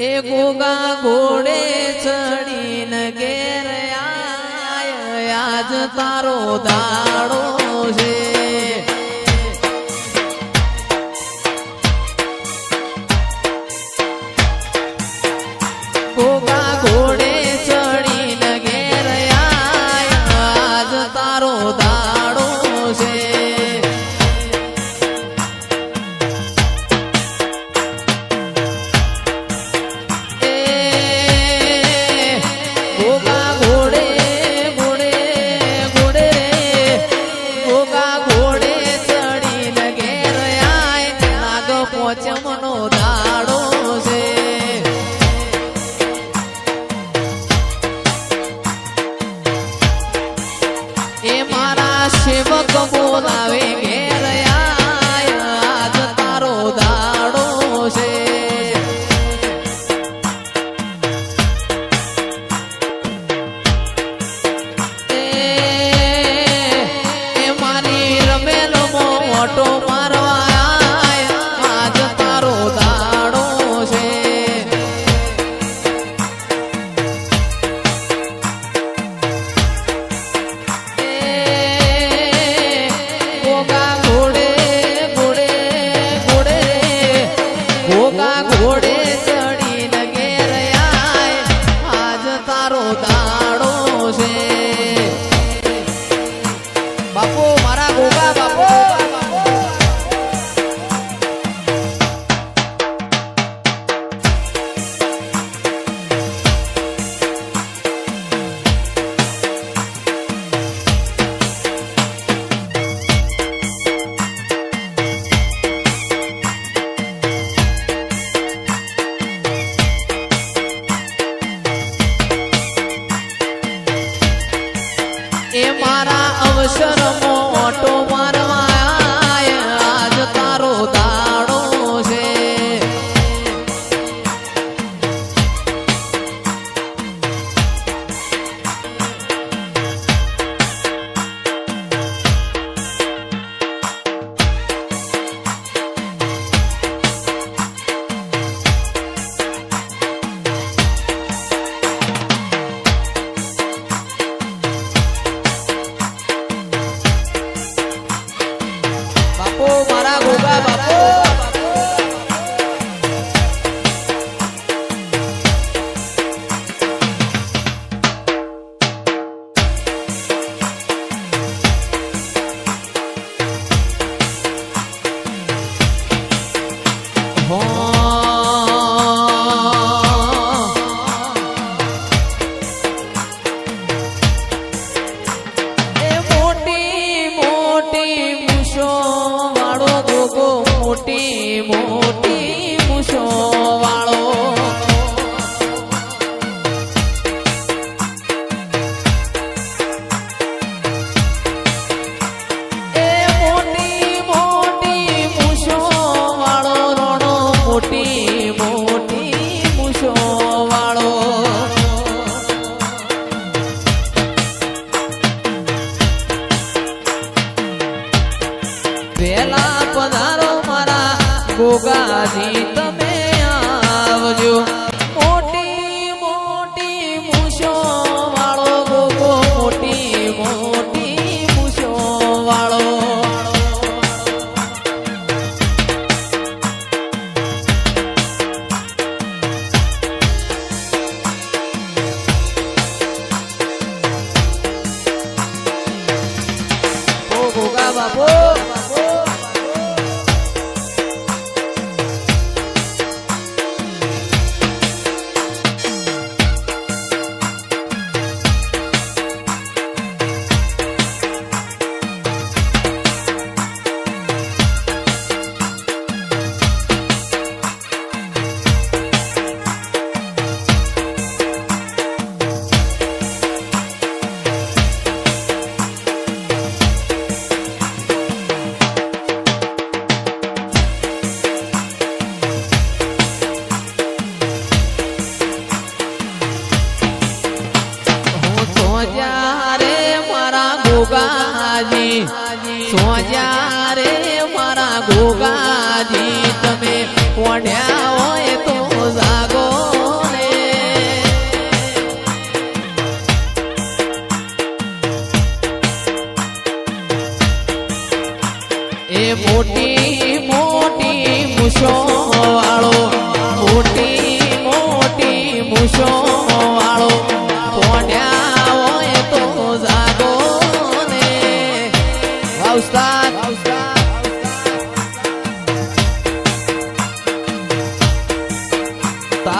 એ ગોગા ઘોડે ચડીને ઘેર આજ તારો દાડો છે. ગોગા બોલાવે Vapor! ગોગાજી સોજ્યા રે મારા ગોગાજી, તમે ઓઢ્યા હોય તો જાગો એ મોટી મોટી મૂછો વાળો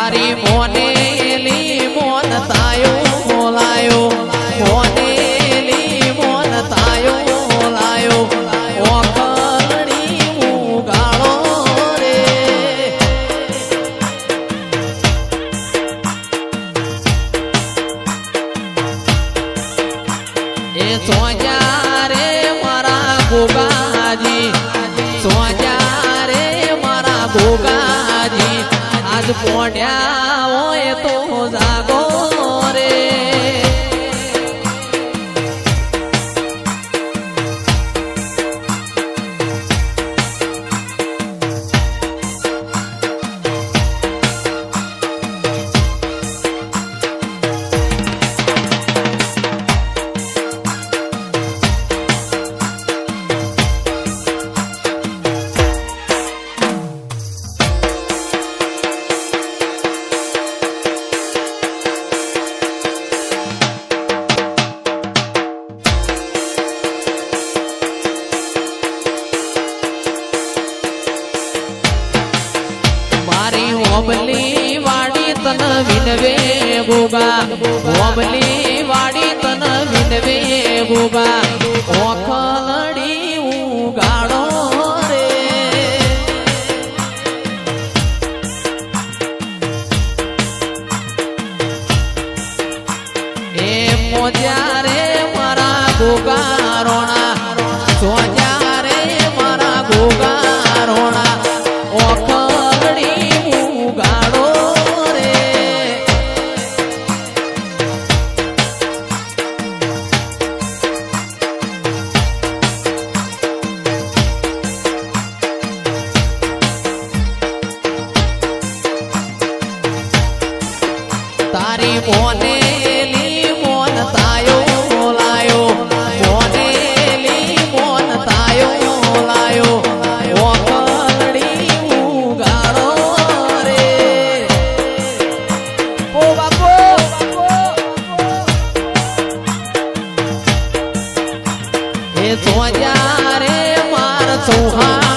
તારી મોનેલી મોન તાયો બોલાયો. મોનેલી મોન તાયો બોલાયો. ઓકળડી ઉગાડો રે. એ સોજા રે મારા ગોગાજી સોજા રે મારા ગોગાજી આજ પોઢ્યા હોય તો જાગો. વિનવે બોબા ઓમલી વાડી તન વિનવે બોબા ઓખલડી ઉગાડો રે. એ મોજા રે મારા બોબા સોજા રે માર સોહા